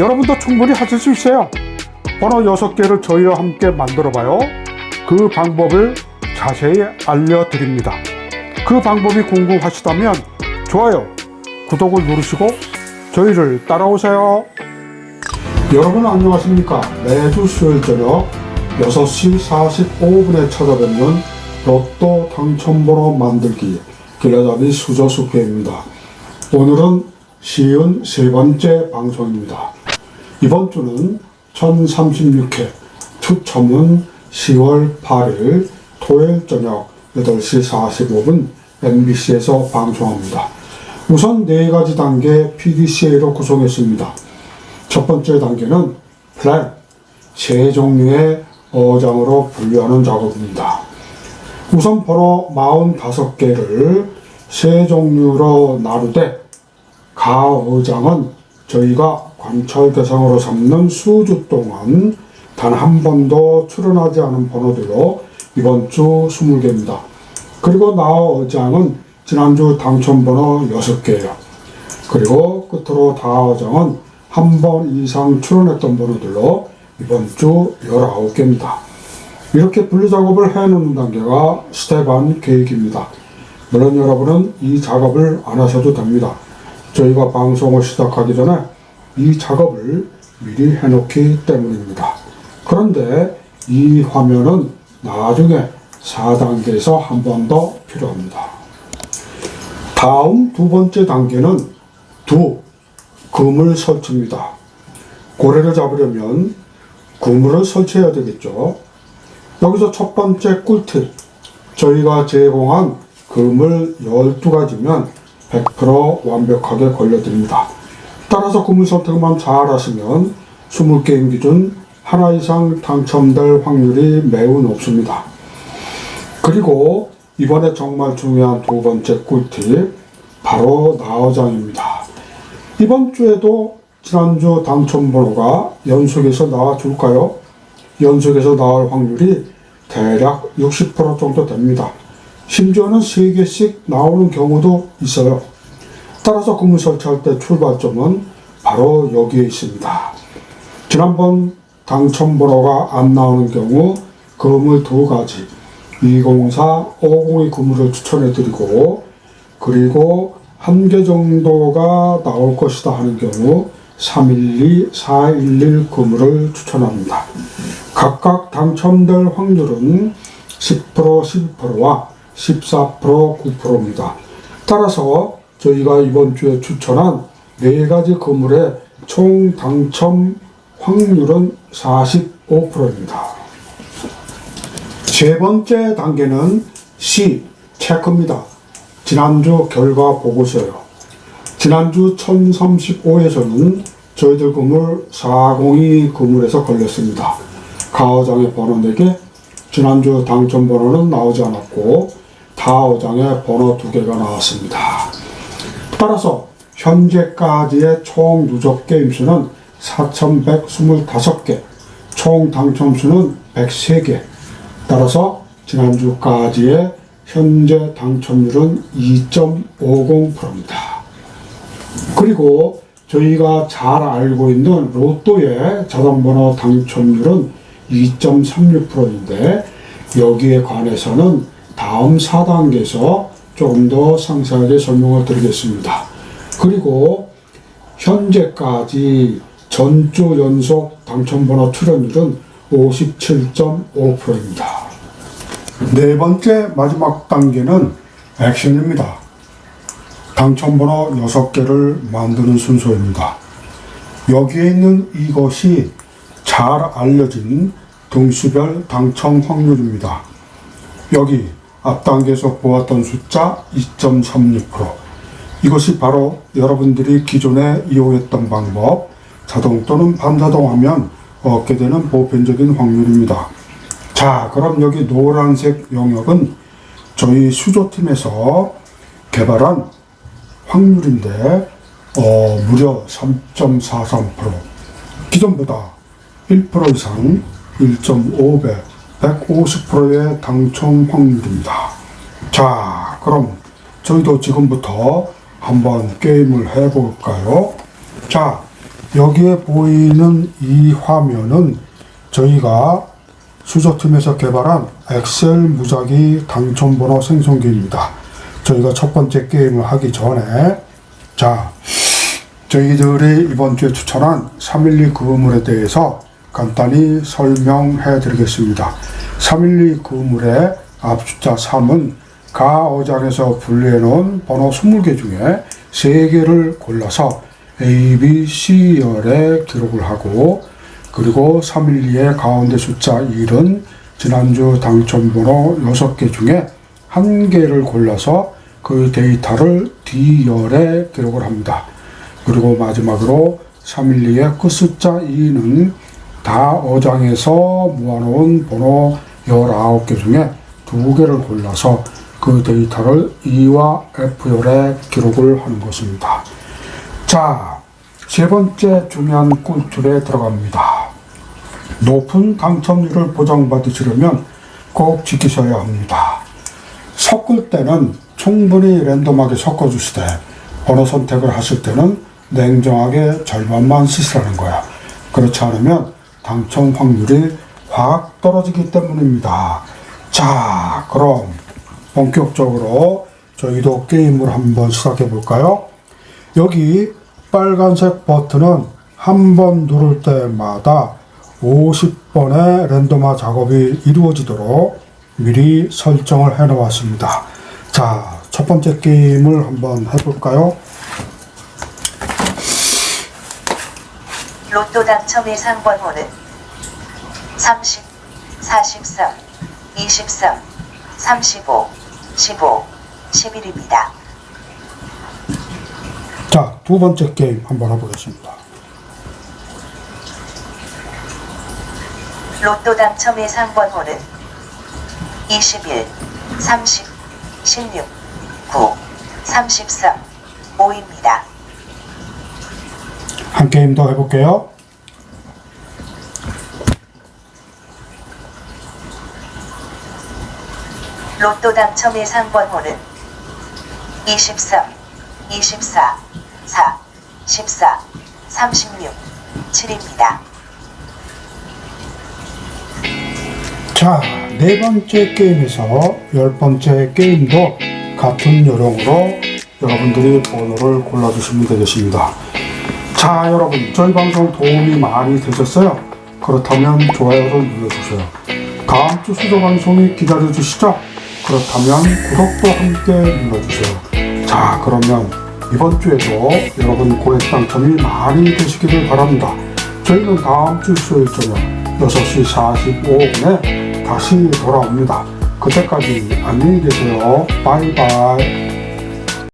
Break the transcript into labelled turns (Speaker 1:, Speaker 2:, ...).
Speaker 1: 여러분도 충분히 하실 수 있어요. 번호 6개를 저희와 함께 만들어 봐요. 그 방법을 자세히 알려드립니다. 그 방법이 궁금하시다면 좋아요, 구독을 누르시고 저희를 따라오세요. 여러분 안녕하십니까? 매주 수요일 저녁 6시 45분에 찾아뵙는 로또 당첨번호 만들기 길라잡이 수저수표입니다. 오늘은 시은 세 번째 방송입니다. 이번 주는 1036회 추첨은 10월 8일 토요일 저녁 8시 45분 MBC에서 방송합니다. 우선 네 가지 단계 PDCA로 구성했습니다. 첫 번째 단계는 플랜, 세 종류의 어장으로 분류하는 작업입니다. 우선 번호 45개를 세 종류로 나누되 가어장은 저희가 관찰 대상으로 삼는 수주 동안 단 한 번도 출연하지 않은 번호들로 이번 주 20개입니다. 그리고 나 어장은 지난주 당첨번호 6개예요. 그리고 끝으로 다 어장은 한 번 이상 출연했던 번호들로 이번 주 19개입니다. 이렇게 분류 작업을 해놓는 단계가 1 계획입니다. 물론 여러분은 이 작업을 안 하셔도 됩니다. 저희가 방송을 시작하기 전에 이 작업을 미리 해놓기 때문입니다. 그런데 이 화면은 나중에 4단계에서 한 번 더 필요합니다. 다음 두 번째 단계는 두, 그물 설치입니다. 고래를 잡으려면 그물을 설치해야 되겠죠. 여기서 첫 번째 꿀팁. 저희가 제공한 그물 12가지면 100% 완벽하게 걸려드립니다. 따라서 그물 선택만 잘 하시면 20게임 기준 하나 이상 당첨될 확률이 매우 높습니다. 그리고 이번에 정말 중요한 두 번째 꿀팁, 바로 나어장입니다. 이번 주에도 지난주 당첨 번호가 연속해서 나와줄까요? 연속해서 나올 확률이 대략 60% 정도 됩니다. 심지어는 3개씩 나오는 경우도 있어요. 따라서 그물 설치할 때 출발점은 바로 여기에 있습니다. 지난번 당첨번호가 안 나오는 경우 그물 두 가지 204, 502 그물을 추천해 드리고 그리고 한 개 정도가 나올 것이다 하는 경우 312, 411 그물을 추천합니다. 각각 당첨될 확률은 10%, 12%와 14%, 9%입니다. 따라서 저희가 이번 주에 추천한 네 가지 그물의 총 당첨 확률은 45%입니다. 세 번째 단계는 C, 체크입니다. 지난주 결과 보고서요. 지난주 1035에서는 저희들 그물 402 그물에서 걸렸습니다. 가어장의 번호 4개, 지난주 당첨 번호는 나오지 않았고 다어장의 번호 2개가 나왔습니다. 따라서 현재까지의 총 누적 게임 수는 4,125개, 총 당첨 수는 103개. 따라서 지난주까지의 현재 당첨률은 2.50%입니다. 그리고 저희가 잘 알고 있는 로또의 자동번호 당첨률은 2.36%인데 여기에 관해서는 다음 4단계에서 조금 더 상세하게 설명을 드리겠습니다. 그리고 현재까지 전주 연속 당첨번호 출연율은 57.5%입니다. 네 번째 마지막 단계는 액션입니다. 당첨번호 6개를 만드는 순서입니다. 여기에 있는 이것이 잘 알려진 등수별 당첨 확률입니다. 여기 앞 단계에서 보았던 숫자 2.36% 이것이 바로 여러분들이 기존에 이용했던 방법 자동 또는 반자동하면 얻게 되는 보편적인 확률입니다. 자, 그럼 여기 노란색 영역은 저희 수조팀에서 개발한 확률인데 어, 무려 3.43% 기존보다 1% 이상 1.5배 150%의 당첨 확률입니다. 자, 그럼 저희도 지금부터 한번 게임을 해볼까요? 자, 여기에 보이는 이 화면은 저희가 수저팀에서 개발한 엑셀 무작위 당첨번호 생성기입니다. 저희가 첫 번째 게임을 하기 전에 자 저희들이 이번 주에 추천한 312 그물에 대해서 간단히 설명해 드리겠습니다. 312 그물의 앞 숫자 3은 가 어장에서 분류해 놓은 번호 20개 중에 3개를 골라서 A, B, C 열에 기록을 하고 그리고 312의 가운데 숫자 1은 지난주 당첨번호 6개 중에 한 개를 골라서 그 데이터를 D열에 기록을 합니다. 그리고 마지막으로 312의 끝 숫자 2는 다 어장에서 모아놓은 번호 19개 중에 두 개를 골라서 그 데이터를 E와 F열에 기록을 하는 것입니다. 자, 세 번째 중요한 꿀줄에 들어갑니다. 높은 당첨률을 보장받으시려면 꼭 지키셔야 합니다. 섞을 때는 충분히 랜덤하게 섞어주시되 번호 선택을 하실 때는 냉정하게 절반만 쓰시라는 거야. 그렇지 않으면 당첨 확률이 확 떨어지기 때문입니다. 자, 그럼 본격적으로 저희도 게임을 한번 시작해 볼까요? 여기 빨간색 버튼은 한 번 누를 때마다 50번의 랜덤화 작업이 이루어지도록 미리 설정을 해 놓았습니다. 자, 첫 번째 게임을 한번 해볼까요?
Speaker 2: 로또 당첨 예상 번호는 30, 43, 23, 35, 15, 11입니다.
Speaker 1: 자, 두 번째 게임 한번 해보겠습니다.
Speaker 2: 로또 당첨 예상 번호는 21, 30, 16, 9, 33, 5입니다.
Speaker 1: 한 게임 더 해볼게요.
Speaker 2: 로또 당첨 예상 번호는 23, 24, 4, 14, 36, 7입니다.
Speaker 1: 자, 네 번째 게임에서 열 번째 게임도 같은 요령으로 여러분들이 번호를 골라주시면 되겠습니다. 자, 여러분, 저희 방송 도움이 많이 되셨어요? 그렇다면 좋아요를 눌러주세요. 다음 주 수조 방송이 기다려 주시죠? 그렇다면 구독도 함께 눌러주세요. 자, 그러면 이번 주에도 여러분 고액 당첨이 많이 되시기를 바랍니다. 저희는 다음 주 수요일 저녁 6시 45분에 다시 돌아옵니다. 그때까지 안녕히 계세요. 바이바이.